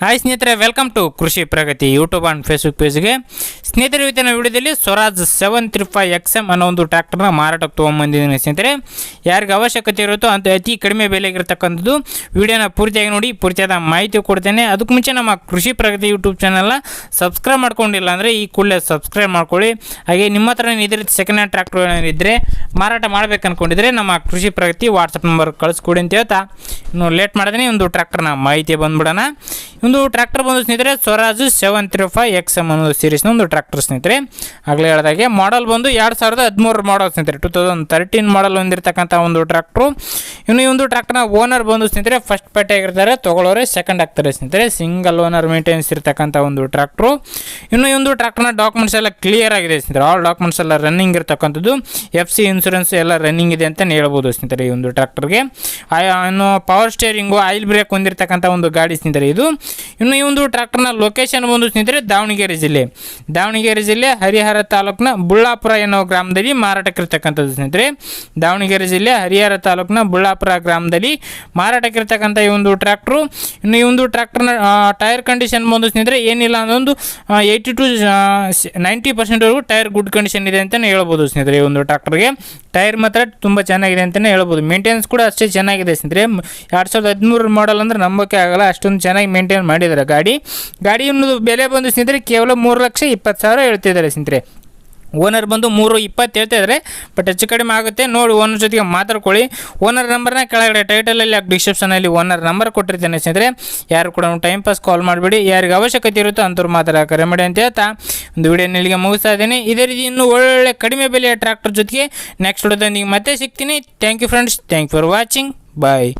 Hi ಸ್ನೇಹಿತರೆ welcome to Krishi Pragati YouTube and Facebook ಪೇಜ್ಗೆ ಸ್ನೇಹಿತರೆ, ಇವತ್ತಿನ ವಿಡಿಯೋದಲ್ಲಿ Swaraj seven three five X M ಅನ್ನೋ ಒಂದು ಟ್ರ್ಯಾಕ್ಟರ್ನ ಮಾರಾಟಕ್ಕೆ ತೊಗೊಂಬಂದಿದ್ದೀನಿ ಸ್ನೇಹಿತರೆ. ಯಾರಿಗೆ ಅವಶ್ಯಕತೆ ಇರುತ್ತೋ ಅಂತ ಅತಿ ಕಡಿಮೆ ಬೆಲೆಗಿರ್ತಕ್ಕಂಥದ್ದು ವಿಡಿಯೋನ ಪೂರ್ತಿಯಾಗಿ ನೋಡಿ, ಪೂರ್ತಿಯಾದ ಮಾಹಿತಿ ಕೊಡ್ತೇನೆ. ಅದಕ್ಕೆ ಮುಂಚೆ ನಮ್ಮ ಕೃಷಿ ಪ್ರಗತಿ ಯೂಟ್ಯೂಬ್ ಚಾನಲ್ನ ಸಬ್ಸ್ಕ್ರೈಬ್ ಮಾಡ್ಕೊಂಡಿಲ್ಲ ಅಂದರೆ ಈ ಕೂಡಲೇ ಸಬ್ಸ್ಕ್ರೈಬ್ ಮಾಡ್ಕೊಳ್ಳಿ. ಹಾಗೆ ನಿಮ್ಮ ಹತ್ರ ಇದೇ ರೀತಿ ಸೆಕೆಂಡ್ ಹ್ಯಾಂಡ್ ಟ್ರ್ಯಾಕ್ಟರ್ ಏನಿದ್ರೆ ಮಾರಾಟ ಮಾಡಬೇಕು ಅಂದ್ಕೊಂಡಿದ್ರೆ ನಮ್ಮ ಕೃಷಿ ಪ್ರಗತಿ ವಾಟ್ಸಪ್ ನಂಬರ್ ಕಳಿಸ್ಕೊಡಿ ಅಂತ ಹೇಳ್ತಾ. ಇನ್ನು ಲೇಟ್ ಮಾಡಿದ್ರೆ ಒಂದು ಟ್ರ್ಯಾಕ್ಟರ್ನ ಮಾಹಿತಿ ಬಂದ್ಬಿಡೋಣ. ಒಂದು ಟ್ರ್ಯಾಕ್ಟರ್ ಬಂದು ಸ್ನೇಹಿತರೆ Swaraj seven three five X M ಅನ್ನೋ ಸೀರೀಸ್ನ ಒಂದು ಟ್ರ್ಯಾಕ್ಟರ್ ಸ್ನೇಹಿತರೆ. ಆಗಲೇ ಹೇಳಿದಾಗೆ ಮಾಡಲ್ ಬಂದು ಎರಡು ಸಾವಿರದ ಹದಿಮೂರು ಮಾಡಲ್ ಸ್ನೇಹಿತರೆ. ಟೂ ತೌಸಂಡ್ ತರ್ಟೀನ್ ಮಾಡಲ್ ಹೊಂದಿರತಕ್ಕಂಥ ಒಂದು ಟ್ರ್ಯಾಕ್ಟ್ರು ಇನ್ನು ಈ ಒಂದು ಟ್ರ್ಯಾಕ್ಟರ್ನ ಓನರ್ ಬಂದು ಸ್ನೇಹಿತರೆ ಫಸ್ಟ್ ಪೇಟೆ ತೊಗೊಳೋರೆ ಸೆಕೆಂಡ್ ಆಗ್ತಾರೆ ಸ್ನೇಹಿತರೆ. ಸಿಂಗಲ್ ಓನರ್ ಮೇಂಟೆನೆನ್ಸ್ ಇರ್ತಕ್ಕಂಥ ಒಂದು ಟ್ರ್ಯಾಕ್ಟ್ರು ಇನ್ನು ಈ ಒಂದು ಟ್ರ್ಯಾಕ್ಟರ್ನ ಡಾಕ್ಯುಮೆಂಟ್ಸ್ ಎಲ್ಲ ಕ್ಲಿಯರ್ ಆಗಿದೆ ಸ್ನೇಹಿತರೆ. ಆಲ್ ಡಾಕ್ಯುಮೆಂಟ್ಸ್ ಎಲ್ಲ ರನ್ನಿಂಗ್ ಇರ್ತಕ್ಕಂಥದ್ದು. ಎಫ್ ಸಿ ಇನ್ಸೂರೆನ್ಸ್ ಎಲ್ಲ ರನ್ನಿಂಗ್ ಇದೆ ಅಂತಲೇ ಹೇಳ್ಬೋದು ಸ್ನೇಹಿತರೆ ಈ ಒಂದು ಟ್ರ್ಯಾಕ್ಟರ್ಗೆ ಇನ್ನು ಪವರ್ ಸ್ಟೇರಿಂಗು ಆಯಿಲ್ ಬ್ರೇಕ್ ಹೊಂದಿರತಕ್ಕಂಥ ಒಂದು ಗಾಡಿ ಸ್ನೇಹಿತರೆ ಇದು. ಇನ್ನು ಈ ಒಂದು ಟ್ರ್ಯಾಕ್ಟರ್ನ ಲೊಕೇಶನ್ ಬಂದು ಸ್ನೇಹಿತರೆ ದಾವಣಗೆರೆ ಜಿಲ್ಲೆ. ದಾವಣಗೆರೆ ಜಿಲ್ಲೆ ಹರಿಹರ ತಾಲೂಕಿನ ಬುಳ್ಳಾಪುರ ಎನ್ನುವ ಗ್ರಾಮದಲ್ಲಿ ಮಾರಾಟಕ್ಕಿರ್ತಕ್ಕಂಥದ್ದು ಸ್ನೇಹಿತರೆ. ದಾವಣಗೆರೆ ಜಿಲ್ಲೆ ಹರಿಹರ ತಾಲೂಕಿನ ಬುಳ್ಳಾಪುರ ಗ್ರಾಮದಲ್ಲಿ ಮಾರಾಟಕ್ಕಿರ್ತಕ್ಕಂಥ ಈ ಒಂದು ಟ್ರ್ಯಾಕ್ಟ್ರು. ಇನ್ನು ಈ ಒಂದು ಟ್ರ್ಯಾಕ್ಟರ್ನ ಟೈರ್ ಕಂಡೀಷನ್ ಬಂದು ಸ್ನೇಹಿತರೆ ಏನಿಲ್ಲ ಅನ್ನೊಂದು ಏಯ್ಟಿ ಟು ನೈಂಟಿ ಪರ್ಸೆಂಟ್ವರೆಗೂ ಟೈರ್ ಗುಡ್ ಕಂಡೀಷನ್ ಇದೆ ಅಂತಲೇ ಹೇಳ್ಬೋದು ಸ್ನೇಹಿತರೆ ಈ ಒಂದು ಟ್ರ್ಯಾಕ್ಟರ್ಗೆ. ಟೈರ್ ಮಾತ್ರ ತುಂಬ ಚೆನ್ನಾಗಿದೆ ಅಂತಲೇ ಹೇಳ್ಬೋದು. ಮೇಂಟೆನೆನ್ಸ್ ಕೂಡ ಅಷ್ಟೇ ಚೆನ್ನಾಗಿದೆ ಸ್ನೇಹಿತರೆ. ಎರಡು ಸಾವಿರದ ಹದಿಮೂರು ಮಾಡಲ್ ಅಂದ್ರೆ ನಂಬೋಕೆ ಆಗಲ್ಲ. ಅಷ್ಟೊಂದು ಚೆನ್ನಾಗಿ ಮೇಂಟೈನ್ ಮಾಡಿದ್ದಾರೆ. ಗಾಡಿ ಗಾಡಿ ಬೆಲೆ ಬಂದು ಸ್ನೇಹಿತರೆ ಕೇವಲ ಮೂರು ಲಕ್ಷ ಇಪ್ಪತ್ತು ಸಾವಿರ ಹೇಳ್ತಿದ್ದಾರೆ ಸ್ನೇಹಿತರೆ ಓನರ್ ಬಂದು ಮೂರು ಇಪ್ಪತ್ತು ಹೇಳ್ತಾ ಬಟ್ ಹೆಚ್ಚು ಕಡಿಮೆ ಆಗುತ್ತೆ. ನೋಡಿ ಓನರ್ ಜೊತೆಗೆ ಮಾತಾಡ್ಕೊಳ್ಳಿ. ಓನರ್ ನಂಬರ್ನ ಕೆಳಗಡೆ ಟೈಟಲಲ್ಲಿ ಡಿಸ್ಕ್ರಿಪ್ಷನಲ್ಲಿ ಓನರ್ ನಂಬರ್ ಕೊಟ್ಟಿರ್ತೇನೆ ಸ್ನೇಹಿತರೆ ಯಾರು ಕೂಡ ಟೈಮ್ ಪಾಸ್ ಕಾಲ್ ಮಾಡಿಬಿಡಿ. ಯಾರಿಗೆ ಅವಶ್ಯಕತೆ ಇರುತ್ತೋ ಅಂಥವ್ರು ಮಾತ್ರ ಕರೆ ಮಾಡಿ ಅಂತ ಹೇಳ್ತಾ ಒಂದು ವಿಡಿಯೋ ಇಲ್ಲಿಗೆ ಮುಗಿಸ್ತಾ ಇದ್ದೀನಿ. ಇದೇ ರೀತಿ ಇನ್ನೂ ಒಳ್ಳೊಳ್ಳೆ ಕಡಿಮೆ ಬೆಲೆಯ ಟ್ರ್ಯಾಕ್ಟರ್ ಜೊತೆಗೆ ನೆಕ್ಸ್ಟ್ ವಿಡಿಯೋದೊಂದಿಗೆ ಮತ್ತೆ ಸಿಗ್ತೀನಿ. Thank you friends thank for watching bye